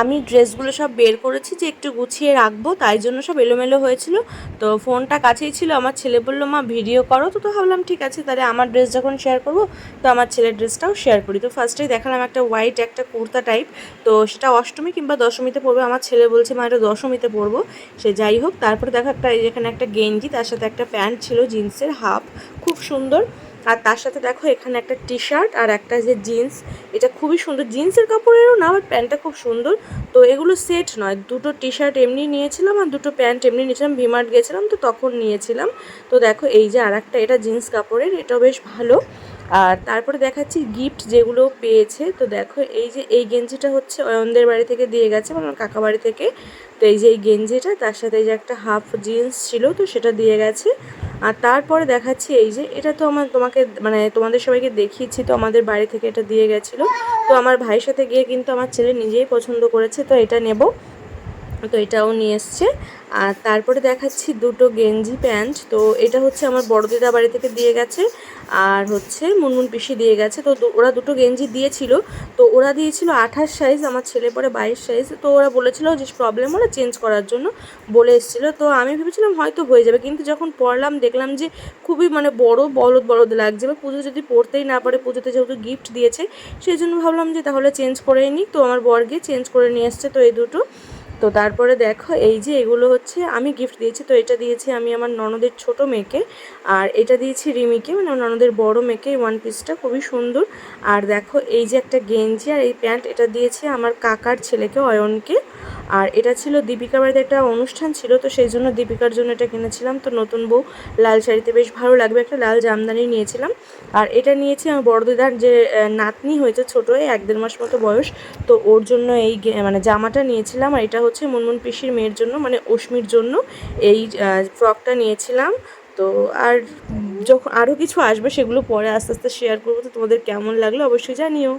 আমি ড্রেসগুলো সব বের করেছি যে একটু গুছিয়ে রাখব, তাই জন্য সব এলোমেলো হয়েছিল। তো ফোনটা কাছেই ছিল, আমার ছেলে বলল, মা, ভিডিও করো। তো তো ভাবলাম, ঠিক আছে, তাহলে আমার ড্রেস যখন শেয়ার করব, তো আমার ছেলের ড্রেসটাও শেয়ার করি। তো ফার্স্টেই দেখালাম একটা হোয়াইট একটা কুর্তা টাইপ তো সেটা অষ্টমী কিংবা দশমীতে পরবে। আমার ছেলে বলছে, মা, এটা দশমীতে পরবো। সে যাই হোক, তারপরে দেখো একটা এখানে একটা গেঞ্জি, তার সাথে একটা প্যান্ট ছিল, জিন্সের হাফ, খুব সুন্দর। আর তার সাথে দেখো এখানে একটা টি শার্ট আর একটা যে জিন্স এটা খুবই সুন্দর। জিন্সের কাপড়েরও না বাট প্যান্টটা খুব সুন্দর। তো এগুলো সেট নয়। দুটো টি শার্ট এমনি নিয়েছিলাম আর দুটো প্যান্ট এমনি নিয়েছিলাম। ভিমার্ট গেছিলাম, তো তখন নিয়েছিলাম। তো দেখো এই যে আর একটা এটা জিন্স কাপড়ের, এটাও বেশ ভালো। আর তারপরে দেখাচ্ছি গিফট যেগুলো পেয়েছে। তো দেখো এই যে, এই গেঞ্জিটা হচ্ছে অয়নদের বাড়ি থেকে দিয়ে গেছে আমার কাকা বাড়ি থেকে। তো এই যে এই গেঞ্জিটা, তার সাথে এই যে একটা হাফ জিন্স ছিল, তো সেটা দিয়ে গেছে। আর তারপরে দেখাচ্ছি এই যে, এটা তো আমার তোমাকে মানে তোমাদের সবাইকে দেখিয়েছি, তো আমাদের বাড়ি থেকে এটা দিয়ে গেছিল। তো আমার ভাইয়ের সাথে গিয়ে কিন্তু আমার ছেলে নিজেই পছন্দ করেছে, তো এটা নেব। তো এটাও নিয়ে এসছে। আর তারপরে দেখাচ্ছি দুটো গেঞ্জি প্যান্ট। তো এটা হচ্ছে আমার বড় দিদা বাড়ি থেকে দিয়ে গেছে। আর হচ্ছে মুনমুন পিসি দিয়ে গেছে। তো ওরা দুটো গেঞ্জি দিয়েছিল। তো ওরা দিয়েছিল আঠাশ সাইজ আমার ছেলে পরে বাইশ সাইজ তো ওরা বলেছিল যে প্রবলেম হলে চেঞ্জ করার জন্য বলে এসেছিল। তো আমি ভেবেছিলাম হয়তো হয়ে যাবে। কিন্তু যখন পড়লাম, দেখলাম যে খুবই মানে বড় বলদ বলদ লাগছে। বা পুজো যদি পড়তেই না পারে, পুজোতে যেহেতু গিফট দিয়েছে, সেই জন্য ভাবলাম যে তাহলে চেঞ্জ করেই নিই তো আমার বর গিয়ে চেঞ্জ করে নিয়ে এসছে। তো এই দুটো। তো তারপরে দেখো, এই যে এগুলো হচ্ছে, আমি গিফট দিয়েছি, তো এটা দিয়েছি আমি আমার ননদের ছোট মেয়েকে, আর এটা দিয়েছি রিমিকে মানে ননদের বড় মেয়েকে ওয়ান পিসটা খুবই সুন্দর। আর দেখো, এই যে একটা গেঞ্জি আর এই প্যান্ট, এটা দিয়েছি আমার কাকার ছেলেকে, অয়নকে। আর এটা ছিল দীপিকা বাড়িতে একটা অনুষ্ঠান ছিল, তো সেই জন্য দীপিকার জন্য এটা কিনেছিলাম। তো নতুন বউ, লাল শাড়িতে বেশ ভালো লাগবে, একটা লাল জামদানি নিয়েছিলাম। আর এটা নিয়েছি আমার বড় দিদার যে নাতনি হয়েছে ছোটো এক দেড় মাস মতো বয়স। তো ওর জন্য এই মানে জামাটা নিয়েছিলাম, আর এটা হচ্ছে মুনমুন পিসির মেয়ের জন্য মানে অশ্মির জন্য এই ফ্রকটা নিয়েছিলাম। তো আর যখন আরও কিছু আসবে সেগুলো পরে আস্তে আস্তে শেয়ার করব। তো তোমাদের কেমন লাগল অবশ্যই জানিও।